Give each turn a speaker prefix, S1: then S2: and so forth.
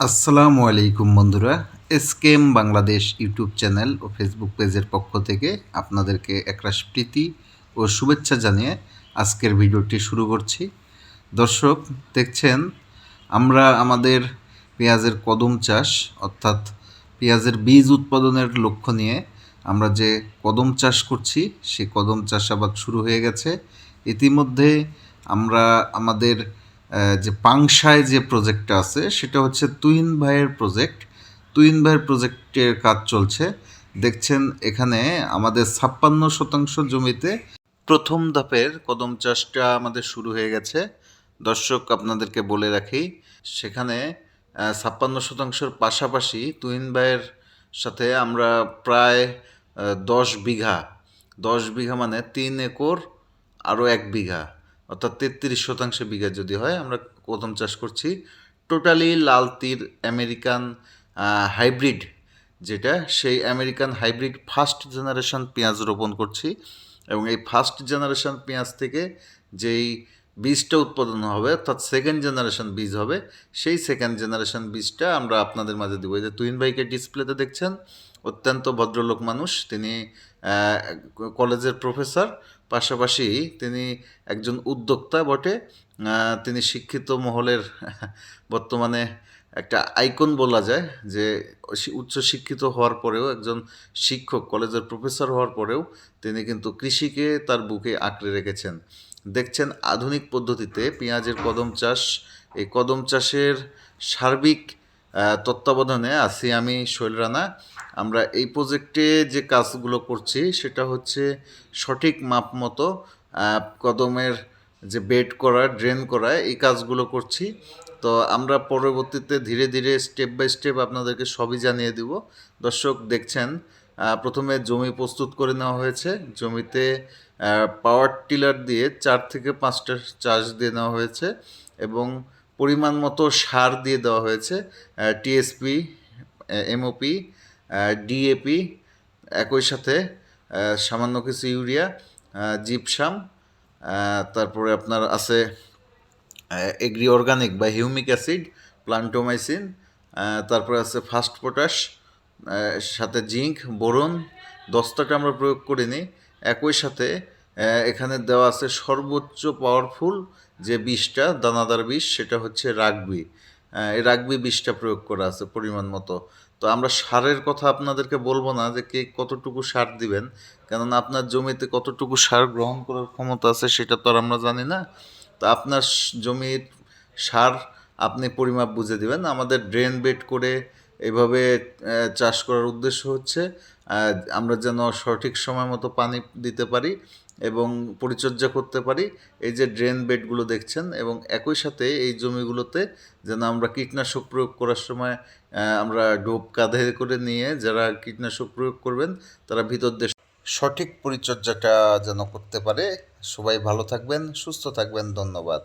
S1: আসসালামু আলাইকুম বন্ধুরা, এসকেএম বাংলাদেশ ইউটিউব চ্যানেল ও ফেসবুক পেজের পক্ষ থেকে আপনাদেরকে একরাশ প্রীতি ও শুভেচ্ছা জানিয়ে আজকের ভিডিওটি শুরু করছি। দর্শক, দেখছেন, আমরা আমাদের পেঁয়াজের কদম চাষ, অর্থাৎ পেঁয়াজের বীজ উৎপাদনের লক্ষ্য নিয়ে আমরা যে কদম চাষ করছি সেই কদম চাষাবাদ শুরু হয়ে গেছে। ইতিমধ্যে আমরা আমাদের যে পাংশায় যে প্রজেক্টটা আছে, সেটা হচ্ছে তুহিন ভাইয়ের প্রজেক্ট তুহিন ভাইয়ের প্রজেক্টের কাজ চলছে। দেখছেন এখানে আমাদের ছাপ্পান্ন শতাংশ জমিতে প্রথম ধাপের কদম চাষটা আমাদের শুরু হয়ে গেছে। দর্শক, আপনাদেরকে বলে রাখি, সেখানে ছাপ্পান্ন শতাংশের পাশাপাশি তুহিন ভাইয়ের সাথে আমরা প্রায় দশ বিঘা দশ বিঘা মানে তিন একর, আরও এক বিঘা অর্থাৎ তেত্রিশ শতাংশ বিঘা যদি হয়, আমরা কদম চাষ করছি টোটালি লাল তীর আমেরিকান হাইব্রিড যেটা, সেই আমেরিকান হাইব্রিড ফার্স্ট জেনারেশন পেঁয়াজ রোপণ করছি এবং এই ফার্স্ট জেনারেশন পেঁয়াজ থেকে যেই বীজটা উৎপাদন হবে, অর্থাৎ সেকেন্ড জেনারেশন বীজ হবে, সেই সেকেন্ড জেনারেশন বীজটা আমরা আপনাদের মাঝে দেবো। যে তুহিন ভাইকে ডিসপ্লেতে দেখছেন, অত্যন্ত ভদ্রলোক মানুষ, তিনি কলেজের প্রফেসর। পাশাপাশি তিনি একজন উদ্যোক্তা বটে। তিনি শিক্ষিত মহলের বর্তমানে একটা আইকন বলা যায়, যে উচ্চ শিক্ষিত হওয়ার পরেও, একজন শিক্ষক, কলেজের প্রফেসর হওয়ার পরেও তিনি কিন্তু কৃষিকে তার বুকে আঁকড়ে রেখেছেন। দেখছেন আধুনিক পদ্ধতিতে পেঁয়াজের কদম চাষ। এই কদম চাষের সার্বিক তত্ত্বাবধানে আছি আমি শৈল রানা। আমরা এই প্রজেক্টে যে কাজগুলো করছি, সেটা হচ্ছে সঠিক মাপ মতো কদমের যে বেড করা ড্রেন করা, এই কাজগুলো করছি। তো আমরা পরবর্তীতে ধীরে ধীরে স্টেপ বাই স্টেপ আপনাদেরকে সবই জানিয়ে দিব। দর্শক দেখছেন প্রথমে জমি প্রস্তুত করে নেওয়া হয়েছে। জমিতে পাওয়ার টিলার দিয়ে চার থেকে পাঁচটা চাষ দিয়ে নেওয়া হয়েছে এবং পরিমাণ মতো সার দিয়ে দেওয়া হয়েছে টিএসপি এমওপি ডিএপি, একই সাথে সামান্য কিছু ইউরিয়া জিপসাম তারপরে আপনার আছে এগ্রি অর্গানিক বা হিউমিক অ্যাসিড প্লান্টোমাইসিন তারপরে আছে ফাস্ট পটাশ সাথে জিঙ্ক বোরন দস্তাটা আমরা প্রয়োগ করিনি, একই সাথে এখানে দেওয়া আছে সর্বোচ্চ পাওয়ারফুল যে বিষটা, দানাদার বিষ, সেটা হচ্ছে রাগবি। এই রাগবি বিষটা প্রয়োগ করা আছে পরিমাণ মতো। তো আমরা সারের কথা আপনাদেরকে বলব না যে কে কতটুকু সার দিবেন, কেননা আপনার জমিতে কতটুকু সার গ্রহণ করার ক্ষমতা আছে সেটা তো আর আমরা জানি না। তো আপনার জমির সার আপনি পরিমাপ বুঝে দিবেন। আমাদের ড্রেন বেড করে এভাবে চাষ করার উদ্দেশ্য হচ্ছে আমরা যেন সঠিক সময় মতো পানি দিতে পারি এবং পরিচর্যা করতে পারি। এই যে ড্রেন বেডগুলো দেখছেন এবং একই সাথে এই জমিগুলোতে যেন আমরা কীটনাশক প্রয়োগ করার সময় আমরা ডোপ কাঁধে করে নিয়ে যারা কীটনাশক প্রয়োগ করবেন, তারা ভিতর দিয়ে সঠিক পরিচর্যাটা যেন করতে পারে। সবাই ভালো থাকবেন, সুস্থ থাকবেন, ধন্যবাদ।